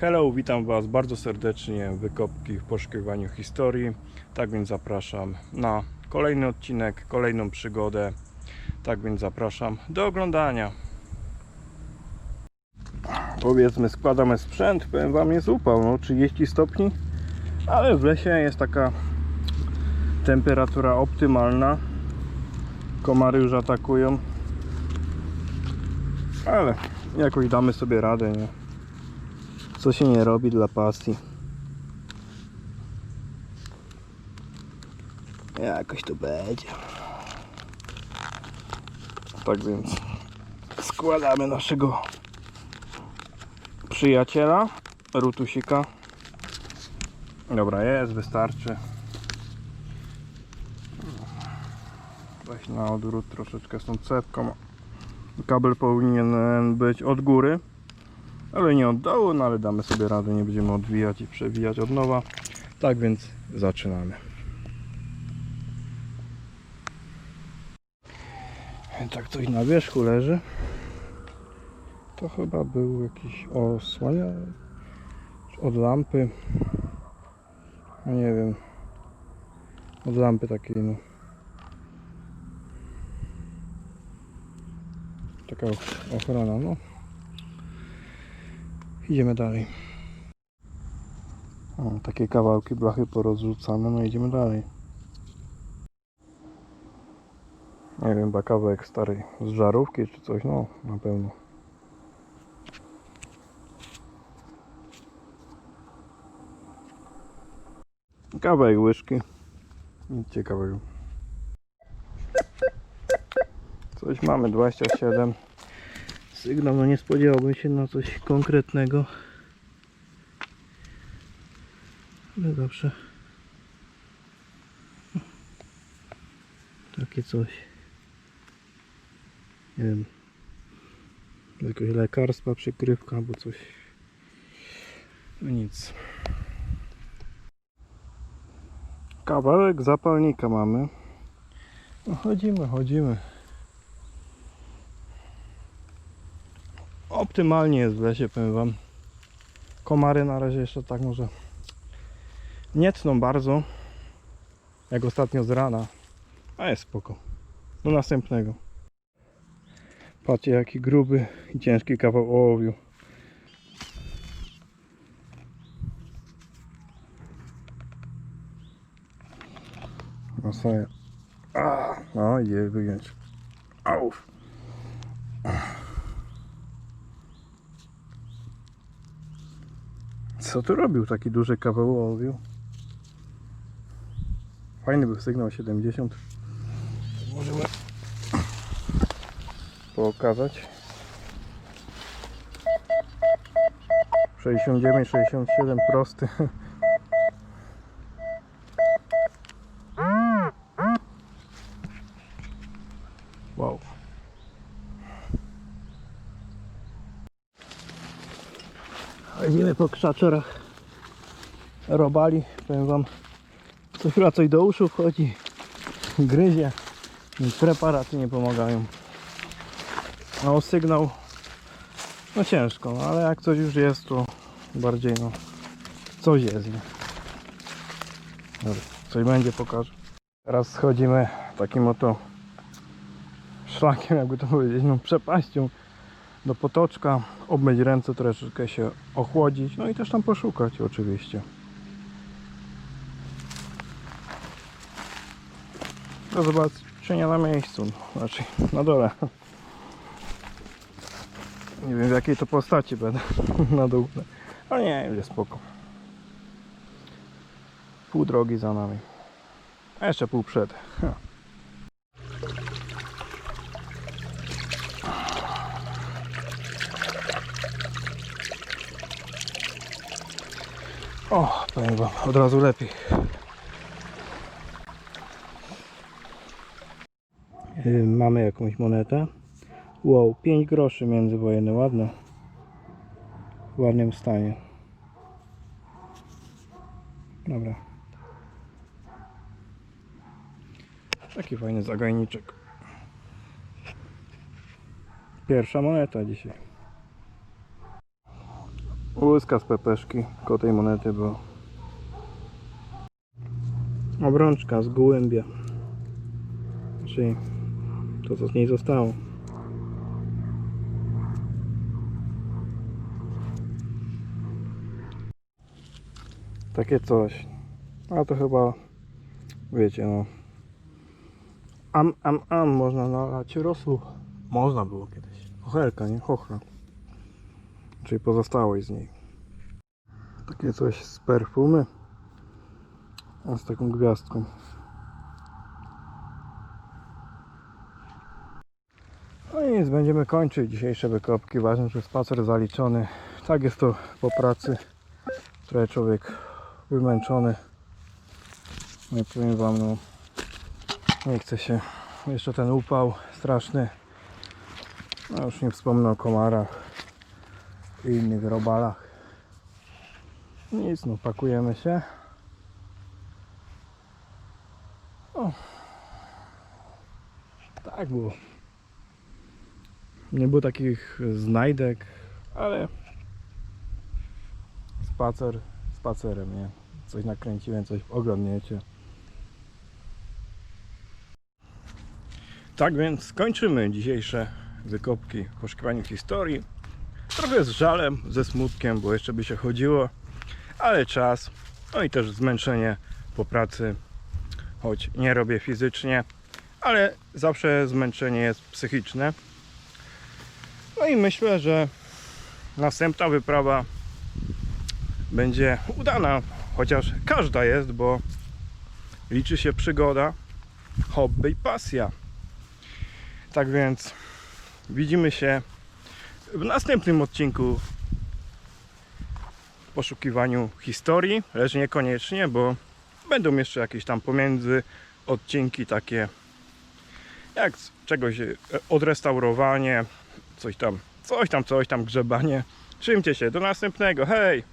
Hello, witam Was bardzo serdecznie w Wykopki w poszukiwaniu historii. Tak więc zapraszam na kolejny odcinek, kolejną przygodę. Tak więc zapraszam do oglądania. Powiedzmy, składamy sprzęt. Powiem Wam, jest upał, no 30 stopni, ale w lesie jest taka temperatura optymalna. Komary już atakują, ale jakoś damy sobie radę, nie? Co się nie robi dla pasji. Jakoś to będzie. Tak więc składamy naszego przyjaciela, rutusika. Dobra, jest, wystarczy. Weź na odwrót troszeczkę z tą cepką. Kabel powinien być od góry ale nie od dołu, no ale damy sobie radę, nie będziemy odwijać i przewijać od nowa. Tak więc zaczynamy. Tak coś na wierzchu leży. To chyba był jakiś osłaniacz od lampy. No nie wiem. Od lampy takiej no. Taka ochrona, no. Idziemy dalej. O, takie kawałki blachy porozrzucane, no idziemy dalej. Nie wiem, chyba kawałek starej z żarówki czy coś, no na pewno. Kawałek łyżki. Nic ciekawego. Coś mamy, 27. Sygnał, no nie spodziewałbym się na coś konkretnego. Ale zawsze takie coś. Nie wiem. Jakieś lekarstwa, przykrywka albo coś. No nic. Kawałek zapalnika mamy. No chodzimy, chodzimy. Optymalnie jest w lesie, powiem wam. Komary na razie jeszcze tak może nie tną bardzo, jak ostatnio z rana, a jest spoko. Do następnego. Patrzcie jaki gruby i ciężki kawał ołowiu. A, no idzie wygiąć. Auf. Co tu robił taki duży kawał ołowiu? Fajny był sygnał 70. Możemy pokazać. 69, 67 prosty. Wow. Chodzimy po krzaczorach robali, powiem wam, coś chyba coś do uszu wchodzi, gryzie i preparaty nie pomagają. A o sygnał, no ciężko, no, ale jak coś już jest, to bardziej no, coś jest, nie? Dobra, coś będzie, pokażę. Teraz schodzimy takim oto szlakiem, jakby to powiedzieć, no przepaścią do potoczka, obmyć ręce, troszeczkę się ochłodzić, no i też tam poszukać oczywiście. Do zobaczenia na miejscu, znaczy na dole. Nie wiem w jakiej to postaci będę na dół. Ale nie, już jest spoko. Pół drogi za nami. A jeszcze pół przed. O, powiem wam, od razu lepiej. Yy, mamy jakąś monetę. Wow, 5 groszy międzywojenne, ładne. W ładnym stanie. Dobra. Taki fajny zagajniczek. Pierwsza moneta dzisiaj. Łyska z pepeszki, koło tej monety było. Obrączka z gołębia. Czyli to co z niej zostało. Takie coś. A to chyba wiecie no. Am, am, am można nalać rosół. Można było kiedyś. Chochelka, nie? Chochla. Czyli pozostałość z niej. Takie coś z perfumy. A z taką gwiazdką. No i nic, będziemy kończyć dzisiejsze wykopki. Ważne, że spacer zaliczony. Tak jest to po pracy. Trochę człowiek wymęczony. I powiem wam, no nie chce się. Jeszcze ten upał straszny. No już nie wspomnę o komarach i innych robalach. Nic, no pakujemy się. O. Tak było. Nie było takich znajdek, ale spacer spacerem, nie? Coś nakręciłem, coś oglądniecie. Tak więc kończymy dzisiejsze wykopki poszukiwaniu historii. Trochę z żalem, ze smutkiem, bo jeszcze by się chodziło, ale czas, no i też zmęczenie po pracy, choć nie robię fizycznie, ale zawsze zmęczenie jest psychiczne. No i myślę, że następna wyprawa będzie udana, chociaż każda jest, bo liczy się przygoda, hobby i pasja. Tak więc widzimy się w następnym odcinku w poszukiwaniu historii, lecz niekoniecznie, bo będą jeszcze jakieś tam pomiędzy odcinki takie jak czegoś e, odrestaurowanie, coś tam, coś tam, coś tam, grzebanie. Trzymcie się, do następnego, hej!